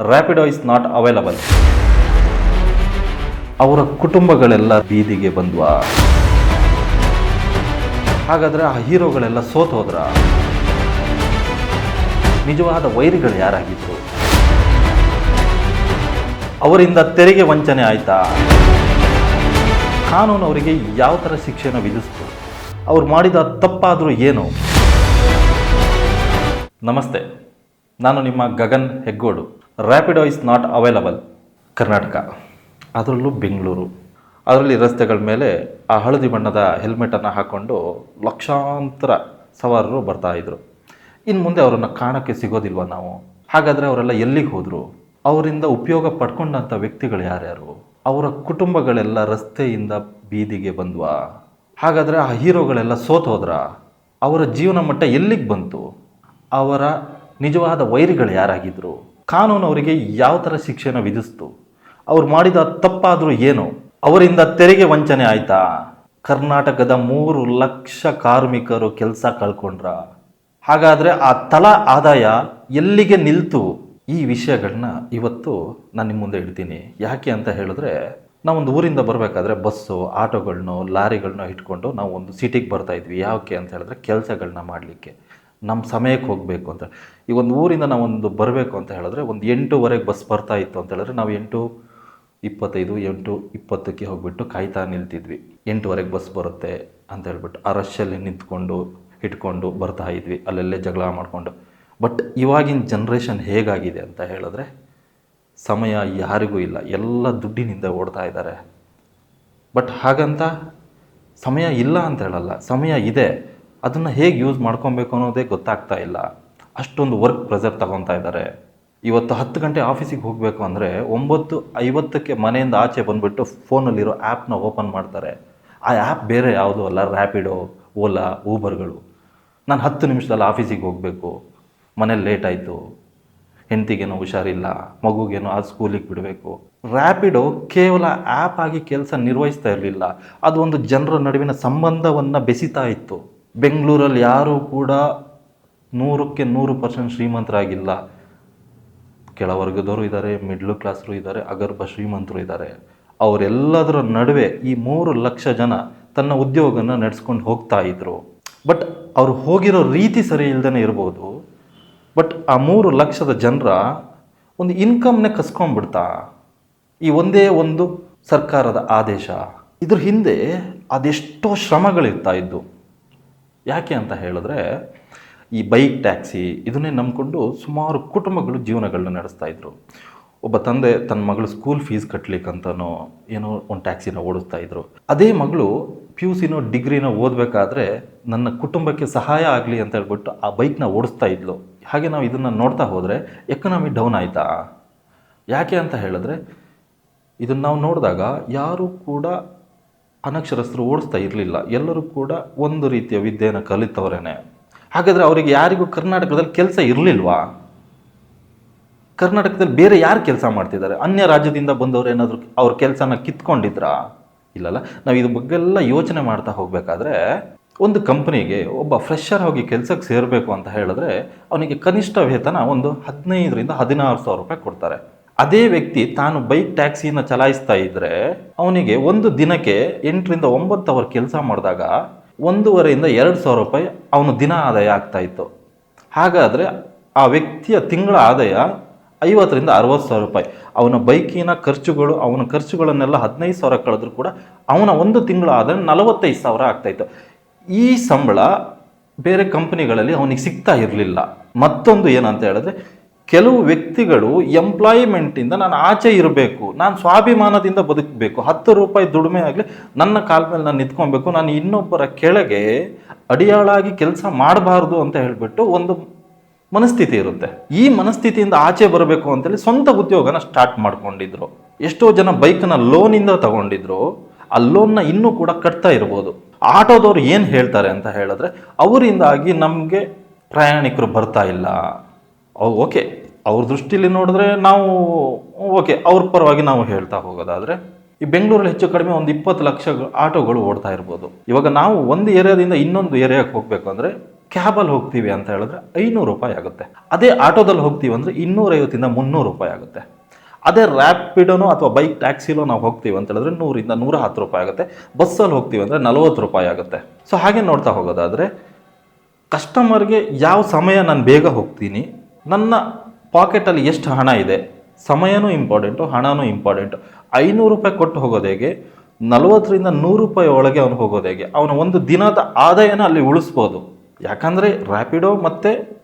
Rapido is not available ಅವರ ಕುಟುಂಬಗಳೆಲ್ಲ ಬೀದಿಗೆ ಬಂದ್ವ. ಹಾಗಾದ್ರೆ ಆ ಹೀರೋಗಳೆಲ್ಲ ಸೋತ್ ಹೋದ್ರ? ನಿಜವಾದ ವೈರಿಗಳು ಯಾರಾಗಿದ್ರು? ಅವರಿಂದ ತೆರಿಗೆ ವಂಚನೆ ಆಯ್ತಾ? ಕಾನೂನು ಅವರಿಗೆ ಯಾವ ಥರ ಶಿಕ್ಷೆನ ವಿಧಿಸ್ತು? ಅವ್ರು ಮಾಡಿದ ತಪ್ಪಾದರೂ ಏನು? ನಮಸ್ತೆ, ನಾನು ನಿಮ್ಮ Gagan Heggodu. Rapido is not available Karnataka. ಅದರಲ್ಲೂ ಬೆಂಗಳೂರು. ಅದರಲ್ಲಿ ರಸ್ತೆಗಳ ಮೇಲೆ ಆ ಹಳದಿ ಬಣ್ಣದ ಹೆಲ್ಮೆಟನ್ನು ಹಾಕ್ಕೊಂಡು ಲಕ್ಷಾಂತರ ಸವಾರರು ಬರ್ತಾಯಿದ್ರು ಇನ್ನು ಮುಂದೆ ಅವರನ್ನು ಕಾಣೋಕ್ಕೆ ಸಿಗೋದಿಲ್ವ ನಾವು? ಹಾಗಾದರೆ ಅವರೆಲ್ಲ ಎಲ್ಲಿಗೆ ಹೋದರು? ಅವರಿಂದ ಉಪಯೋಗ ಪಡ್ಕೊಂಡಂಥ ವ್ಯಕ್ತಿಗಳು ಯಾರ್ಯಾರು? ಅವರ ಕುಟುಂಬಗಳೆಲ್ಲ ರಸ್ತೆಯಿಂದ ಬೀದಿಗೆ ಬಂದ್ವಾ? ಹಾಗಾದರೆ ಆ ಹೀರೋಗಳೆಲ್ಲ ಸೋತೋದ್ರ ಅವರ ಜೀವನ ಮಟ್ಟ ಎಲ್ಲಿಗೆ ಬಂತು? ಅವರ ನಿಜವಾದ ವೈರಿಗಳು ಯಾರಾಗಿದ್ರು? ಕಾನೂನು ಅವರಿಗೆ ಯಾವ ಥರ ಶಿಕ್ಷೆನ ವಿಧಿಸ್ತು? ಅವ್ರು ಮಾಡಿದ ತಪ್ಪಾದರೂ ಏನು? ಅವರಿಂದ ತೆರಿಗೆ ವಂಚನೆ ಆಯಿತಾ? ಕರ್ನಾಟಕದ ಮೂರು ಲಕ್ಷ ಕಾರ್ಮಿಕರು ಕೆಲಸ ಕಳ್ಕೊಂಡ್ರ. ಹಾಗಾದರೆ ಆ ತಲಾ ಆದಾಯ ಎಲ್ಲಿಗೆ ನಿಲ್ತು? ಈ ವಿಷಯಗಳನ್ನ ಇವತ್ತು ನಾನು ನಿಮ್ಮ ಮುಂದೆ ಇಡ್ತೀನಿ. ಯಾಕೆ ಅಂತ ಹೇಳಿದ್ರೆ ನಾವೊಂದು ಊರಿಂದ ಬರಬೇಕಾದ್ರೆ ಬಸ್ಸು ಆಟೋಗಳನ್ನೋ ಲಾರಿಗಳನ್ನೋ ಇಟ್ಕೊಂಡು ನಾವು ಒಂದು ಸಿಟಿಗೆ ಬರ್ತಾ ಇದ್ವಿ. ಯಾಕೆ ಅಂತ ಹೇಳಿದ್ರೆ ಕೆಲಸಗಳನ್ನ ಮಾಡಲಿಕ್ಕೆ. ನಮ್ಮ ಸಮಯಕ್ಕೆ ಹೋಗಬೇಕು ಅಂತ. ಈ ಒಂದು ಊರಿಂದ ನಾವೊಂದು ಬರಬೇಕು ಅಂತ ಹೇಳಿದ್ರೆ ಒಂದು ಎಂಟೂವರೆಗೆ ಬಸ್ ಬರ್ತಾ ಇತ್ತು ಅಂತ ಹೇಳಿದ್ರೆ ನಾವು ಎಂಟು ಇಪ್ಪತ್ತೈದು, ಎಂಟು ಇಪ್ಪತ್ತಕ್ಕೆ ಹೋಗಿಬಿಟ್ಟು ಕಾಯ್ತಾ ನಿಲ್ತಿದ್ವಿ. ಎಂಟುವರೆಗೆ ಬಸ್ ಬರುತ್ತೆ ಅಂತ ಹೇಳ್ಬಿಟ್ಟು ಆ ರಶಲ್ಲಿ ನಿಂತ್ಕೊಂಡು, ಇಟ್ಕೊಂಡು ಬರ್ತಾ ಇದ್ವಿ. ಅಲ್ಲೆಲ್ಲೇ ಜಗಳ ಮಾಡಿಕೊಂಡು. ಬಟ್ ಇವಾಗಿನ ಜನ್ರೇಷನ್ ಹೇಗಾಗಿದೆ ಅಂತ ಹೇಳಿದ್ರೆ ಸಮಯ ಯಾರಿಗೂ ಇಲ್ಲ. ಎಲ್ಲ ದುಡ್ಡಿನಿಂದ ಓಡ್ತಾ ಇದ್ದಾರೆ. ಬಟ್ ಹಾಗಂತ ಸಮಯ ಇಲ್ಲ ಅಂತ ಹೇಳಲ್ಲ. ಸಮಯ ಇದೆ. ಅದನ್ನು ಹೇಗೆ ಯೂಸ್ ಮಾಡ್ಕೊಬೇಕು ಅನ್ನೋದೇ ಗೊತ್ತಾಗ್ತಾ ಇಲ್ಲ. ಅಷ್ಟೊಂದು ವರ್ಕ್ ಪ್ರೆಸರ್ ತಗೊತಾ ಇದ್ದಾರೆ. ಇವತ್ತು ಹತ್ತು ಗಂಟೆ ಆಫೀಸಿಗೆ ಹೋಗಬೇಕು ಅಂದರೆ ಒಂಬತ್ತು ಐವತ್ತಕ್ಕೆ ಮನೆಯಿಂದ ಆಚೆ ಬಂದುಬಿಟ್ಟು ಫೋನಲ್ಲಿರೋ ಆ್ಯಪ್ನ ಓಪನ್ ಮಾಡ್ತಾರೆ. ಆ ಆ್ಯಪ್ ಬೇರೆ ಯಾವುದೂ ಅಲ್ಲ ರ್ಯಾಪಿಡೋ ಓಲಾ ಊಬರ್ಗಳು ನಾನು ಹತ್ತು ನಿಮಿಷದಲ್ಲಿ ಆಫೀಸಿಗೆ ಹೋಗಬೇಕು. ಮನೇಲಿ ಲೇಟ್ ಆಯಿತು. ಹೆಂಡತಿಗೇನೋ ಹುಷಾರಿಲ್ಲ. ಮಗುಗೇನೋ ಆ ಸ್ಕೂಲಿಗೆ ಬಿಡಬೇಕು. ರ್ಯಾಪಿಡೋ ಕೇವಲ ಆ್ಯಪ್ ಆಗಿ ಕೆಲಸ ನಿರ್ವಹಿಸ್ತಾ ಇರಲಿಲ್ಲ. ಅದು ಒಂದು ಜನರ ನಡುವಿನ ಸಂಬಂಧವನ್ನು ಬೆಸಿತಾ ಇತ್ತು. ಬೆಂಗಳೂರಲ್ಲಿ ಯಾರೂ ಕೂಡ ನೂರಕ್ಕೆ ನೂರು ಪರ್ಸೆಂಟ್ ಶ್ರೀಮಂತರಾಗಿಲ್ಲ. ಕೆಳವರ್ಗದವರು ಇದ್ದಾರೆ ಮಿಡ್ಲ್ ಕ್ಲಾಸ್ರು ಇದ್ದಾರೆ, ಅಗರ್ಭ ಶ್ರೀಮಂತರು ಇದ್ದಾರೆ. ಅವರೆಲ್ಲದರ ನಡುವೆ ಈ ಮೂರು ಲಕ್ಷ ಜನ ತನ್ನ ಉದ್ಯೋಗನ ನಡೆಸ್ಕೊಂಡು ಹೋಗ್ತಾ ಇದ್ರು. ಬಟ್ ಅವ್ರು ಹೋಗಿರೋ ರೀತಿ ಸರಿ ಇಲ್ಲದೇ ಇರ್ಬೋದು. ಬಟ್ ಆ ಮೂರು ಲಕ್ಷದ ಜನರ ಒಂದು ಇನ್ಕಮ್ನೇ ಕಸ್ಕೊಂಡ್ಬಿಡ್ತಾ. ಈ ಒಂದೇ ಒಂದು ಸರ್ಕಾರದ ಆದೇಶ. ಇದ್ರ ಹಿಂದೆ ಅದೆಷ್ಟೋ ಶ್ರಮಗಳಿರ್ತಾ ಇದ್ದು. ಯಾಕೆ ಅಂತ ಹೇಳಿದ್ರೆ, ಈ ಬೈಕ್, ಟ್ಯಾಕ್ಸಿ ಇದನ್ನೇ ನಂಬಿಕೊಂಡು ಸುಮಾರು ಕುಟುಂಬಗಳು ಜೀವನಗಳನ್ನ ನಡೆಸ್ತಾ ಇದ್ರು. ಒಬ್ಬ ತಂದೆ ತನ್ನ ಮಗಳು ಸ್ಕೂಲ್ ಫೀಸ್ ಕಟ್ಟಲಿಕ್ಕಂತನೋ ಏನೋ ಒಂದು ಟ್ಯಾಕ್ಸಿನ ಓಡಿಸ್ತಾ ಇದ್ರು. ಅದೇ ಮಗಳು ಪಿ ಯು ಸಿನೋ ಡಿಗ್ರಿನೋ ಓದಬೇಕಾದ್ರೆ ನನ್ನ ಕುಟುಂಬಕ್ಕೆ ಸಹಾಯ ಆಗಲಿ ಅಂತ ಹೇಳ್ಬಿಟ್ಟು ಆ ಬೈಕ್ನ ಓಡಿಸ್ತಾ ಇದ್ಲು. ಹಾಗೆ ನಾವು ಇದನ್ನು ನೋಡ್ತಾ ಹೋದರೆ ಎಕನಾಮಿ ಡೌನ್ ಆಯಿತಾ? ಯಾಕೆ ಅಂತ ಹೇಳಿದ್ರೆ, ಇದನ್ನು ನಾವು ನೋಡಿದಾಗ ಯಾರೂ ಕೂಡ ಅನಕ್ಷರಸ್ಥರು ಓಡಿಸ್ತಾ ಇರಲಿಲ್ಲ. ಎಲ್ಲರೂ ಕೂಡ ಒಂದು ರೀತಿಯ ವಿದ್ಯೆಯನ್ನು ಕಲಿತವರೇನೆ. ಹಾಗಾದರೆ ಅವರಿಗೆ ಯಾರಿಗೂ ಕರ್ನಾಟಕದಲ್ಲಿ ಕೆಲಸ ಇರಲಿಲ್ವಾ? ಕರ್ನಾಟಕದಲ್ಲಿ ಬೇರೆ ಯಾರು ಕೆಲಸ ಮಾಡ್ತಿದ್ದಾರೆ? ಅನ್ಯ ರಾಜ್ಯದಿಂದ ಬಂದವರು ಏನಾದರೂ ಅವ್ರ ಕೆಲಸನ ಕಿತ್ಕೊಂಡಿದ್ರಾ? ಇಲ್ಲಲ್ಲ, ನಾವು ಇದ್ರ ಬಗ್ಗೆಲ್ಲ ಯೋಚನೆ ಮಾಡ್ತಾ ಹೋಗಬೇಕಾದ್ರೆ ಒಂದು ಕಂಪ್ನಿಗೆ ಒಬ್ಬ ಫ್ರೆಶರ್ ಹೋಗಿ ಕೆಲಸಕ್ಕೆ ಸೇರಬೇಕು ಅಂತ ಹೇಳಿದ್ರೆ ಅವನಿಗೆ ಕನಿಷ್ಠ ವೇತನ ಒಂದು ಹದಿನೈದರಿಂದ ಹದಿನಾರು ಸಾವಿರ ರೂಪಾಯಿ ಕೊಡ್ತಾರೆ. ಅದೇ ವ್ಯಕ್ತಿ ತಾನು ಬೈಕ್ ಟ್ಯಾಕ್ಸಿನ ಚಲಾಯಿಸ್ತಾ ಇದ್ದರೆ ಅವನಿಗೆ ಒಂದು ದಿನಕ್ಕೆ ಎಂಟರಿಂದ ಒಂಬತ್ತು ಅವರ್ ಕೆಲಸ ಮಾಡಿದಾಗ ಒಂದೂವರೆಯಿಂದ ಎರಡು ಸಾವಿರ ರೂಪಾಯಿ ಅವನು ದಿನ ಆದಾಯ ಆಗ್ತಾ ಇತ್ತು. ಹಾಗಾದರೆ ಆ ವ್ಯಕ್ತಿಯ ತಿಂಗಳ ಆದಾಯ ಐವತ್ತರಿಂದ ಅರವತ್ತು ಸಾವಿರ ರೂಪಾಯಿ. ಅವನ ಬೈಕಿನ ಖರ್ಚುಗಳು, ಅವನ ಖರ್ಚುಗಳನ್ನೆಲ್ಲ ಹದಿನೈದು ಸಾವಿರ ಕಳೆದ್ರೂ ಕೂಡ ಅವನ ಒಂದು ತಿಂಗಳ ಆದಾಯ ನಲವತ್ತೈದು ಸಾವಿರ ಆಗ್ತಾಯಿತ್ತು ಈ ಸಂಬಳ ಬೇರೆ ಕಂಪ್ನಿಗಳಲ್ಲಿ ಅವನಿಗೆ ಸಿಗ್ತಾ ಇರಲಿಲ್ಲ. ಮತ್ತೊಂದು ಏನಂತ ಹೇಳಿದ್ರೆ ಕೆಲವು ವ್ಯಕ್ತಿಗಳು ಎಂಪ್ಲಾಯ್ಮೆಂಟಿಂದ ನಾನು ಆಚೆ ಇರಬೇಕು, ನಾನು ಸ್ವಾಭಿಮಾನದಿಂದ ಬದುಕಬೇಕು, ಹತ್ತು ರೂಪಾಯಿ ದುಡಿಮೆ ಆಗಲಿ ನನ್ನ ಕಾಲ ಮೇಲೆ ನಾನು ನಿಂತ್ಕೊಬೇಕು, ನಾನು ಇನ್ನೊಬ್ಬರ ಕೆಳಗೆ ಅಡಿಯಾಳಾಗಿ ಕೆಲಸ ಮಾಡಬಾರ್ದು ಅಂತ ಹೇಳಿಬಿಟ್ಟು ಒಂದು ಮನಸ್ಥಿತಿ ಇರುತ್ತೆ. ಈ ಮನಸ್ಥಿತಿಯಿಂದ ಆಚೆ ಬರಬೇಕು ಅಂತೇಳಿ ಸ್ವಂತ ಉದ್ಯೋಗನ ಸ್ಟಾರ್ಟ್ ಮಾಡ್ಕೊಂಡಿದ್ರು. ಎಷ್ಟೋ ಜನ ಬೈಕ್ನ ಲೋನಿಂದ ತಗೊಂಡಿದ್ರು, ಆ ಲೋನ್ನ ಇನ್ನೂ ಕೂಡ ಕಟ್ತಾ ಇರ್ಬೋದು. ಆಟೋದವ್ರು ಏನು ಹೇಳ್ತಾರೆ ಅಂತ ಹೇಳಿದ್ರೆ, ಅವರಿಂದಾಗಿ ನಮಗೆ ಪ್ರಯಾಣಿಕರು ಬರ್ತಾ ಇಲ್ಲ. ಓಕೆ. ಅವ್ರ ದೃಷ್ಟಿಲಿ ನೋಡಿದ್ರೆ ನಾವು, ಓಕೆ, ಅವ್ರ ಪರವಾಗಿ ನಾವು ಹೇಳ್ತಾ ಹೋಗೋದಾದರೆ, ಈ ಬೆಂಗಳೂರಲ್ಲಿ ಹೆಚ್ಚು ಕಡಿಮೆ ಒಂದು ಇಪ್ಪತ್ತು ಲಕ್ಷ ಆಟೋಗಳು ಓಡ್ತಾ ಇರ್ಬೋದು. ಇವಾಗ ನಾವು ಒಂದು ಏರಿಯಾದಿಂದ ಇನ್ನೊಂದು ಏರಿಯಾಕ್ಕೆ ಹೋಗಬೇಕು ಅಂದರೆ, ಕ್ಯಾಬಲ್ಲಿ ಹೋಗ್ತೀವಿ ಅಂತ ಹೇಳಿದ್ರೆ ಐನೂರು ರೂಪಾಯಿ ಆಗುತ್ತೆ. ಅದೇ ಆಟೋದಲ್ಲಿ ಹೋಗ್ತೀವಿ ಅಂದರೆ ಇನ್ನೂರೈವತ್ತಿಂದ ಮುನ್ನೂರು ರೂಪಾಯಿ ಆಗುತ್ತೆ. ಅದೇ ರ್ಯಾಪಿಡೋನೋ ಅಥವಾ ಬೈಕ್ ಟ್ಯಾಕ್ಸಿಲೋ ನಾವು ಹೋಗ್ತೀವಿ ಅಂತ ಹೇಳಿದ್ರೆ ನೂರಿಂದ ನೂರ ಹತ್ತು ರೂಪಾಯಿ ಆಗುತ್ತೆ. ಬಸ್ಸಲ್ಲಿ ಹೋಗ್ತೀವಿ ಅಂದರೆ ನಲವತ್ತು ರೂಪಾಯಿ ಆಗುತ್ತೆ. ಸೊ ಹಾಗೆ ನೋಡ್ತಾ ಹೋಗೋದಾದರೆ ಕಸ್ಟಮರ್ಗೆ ಯಾವ ಸಮಯ ನಾನು ಬೇಗ ಹೋಗ್ತೀನಿ ನನ್ನ ಪಾಕೆಟಲ್ಲಿ ಎಷ್ಟು ಹಣ ಇದೆ? ಸಮಯನೂ ಇಂಪಾರ್ಟೆಂಟು, ಹಣನೂ ಇಂಪಾರ್ಟೆಂಟು. ಐನೂರು ರೂಪಾಯಿ ಕೊಟ್ಟು ಹೋಗೋದು ಹೇಗೆ? ನಲವತ್ತರಿಂದ ನೂರು ರೂಪಾಯಿ ಒಳಗೆ ಅವನು ಹೋಗೋದು ಹೇಗೆ? ಅವನ ಒಂದು ದಿನದ ಆದಾಯನ ಅಲ್ಲಿ ಉಳಿಸ್ಬೋದು. ಯಾಕಂದರೆ ರ್ಯಾಪಿಡೋ ಮತ್ತು